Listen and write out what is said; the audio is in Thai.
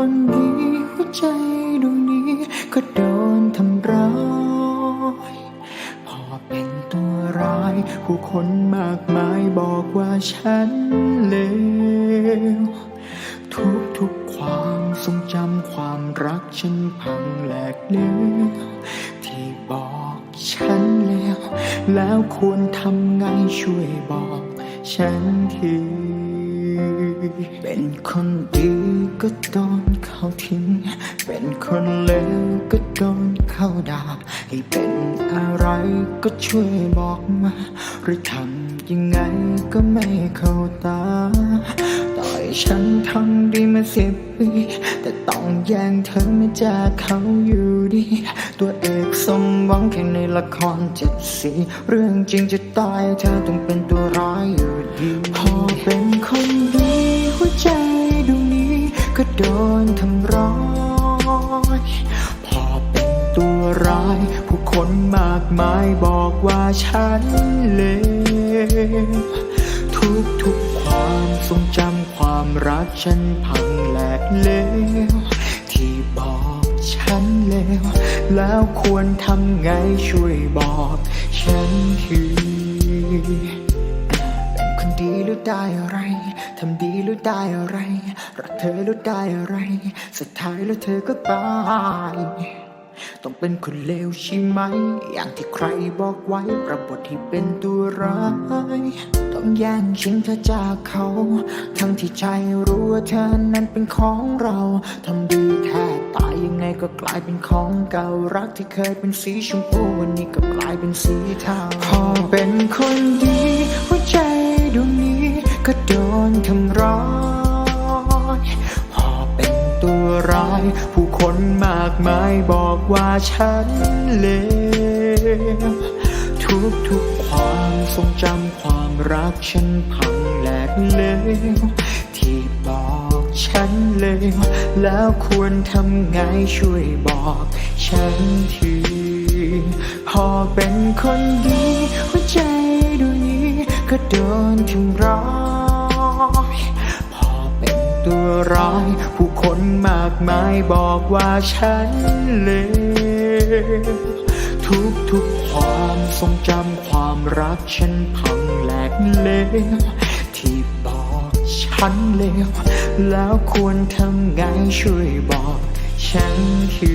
คนดีหัวใจดวงนี้ก็โดนทำร้ายพอเป็นตัวร้าย ผู้คนมากมายบอกว่าฉันเลวทุกทุกความทรงจำความรักฉันพังแหลกเลี้ยวที่บอกฉันแล้ว แล้วควรทำไงช่วยบอกฉันที เป็นคนดีก็โดนเขาทิ้ง เป็นคนเลวก็โดนเขาด่า ให้เป็นอะไรก็ช่วยบอกมา หรือทำยังไงก็ไม่เข้าตา ต่อยฉันทำดีมาสิบปี แต่ต้องแย่งเธอมาจากเขาอยู่ดี ตัวเอกสมหวังแค่ในละครเจ็ดสี เรื่องจริงจะตายเธอต้องเป็นตัวร้ายอยู่ดี พอเป็นคนดี โดนทำร้ายพอเป็นตัวร้าย ผู้คนมากมายบอกว่าฉันเลวทุกทุกความทรงจำความรักฉันพังแหลกเลวที่บอกฉันเลวแล้วควรทำไงช่วยบอก ฉันทีเป็นคนดีแล้วได้อะไรทำดี แล้วได้อะไร รักเธอแล้วได้อะไร สุดท้ายแล้วเธอก็ตาย ต้องเป็นคนเลวใช่ไหม อย่างที่ใครบอกไว้ประบทที่เป็นตัวร้าย ต้องแย่งชิงเธอจากเขา ทั้งที่ใจรู้ว่าเธอนั้นเป็นของเรา ทำดีแท้ตายยังไงก็กลายเป็นของเก่ารักที่เคยเป็นสีชมพูวันนี้ก็กลายเป็นสีเทาพอเป็นคนดีหัวใจดวงนี้ ก็โดนทำร้ายพอเป็นตัวร้าย ผู้คนมากมายบอกว่าฉันเลวทุกทุกความทรงจำความรักฉันพังแหลกเลวที่บอกฉันเลวแล้วควรทำไงช่วยบอก ฉันทีพอเป็นคนดีหัวใจดวงนี้ก็โดนทำร้ายพอเป็น ตัวร้าย ผู้คนมากมายบอกว่าฉันเลวทุกทุกความทรงจำความรักฉันพังแหลกเลวที่บอกฉันเลวแล้วควรทำไงช่วยบอกฉันที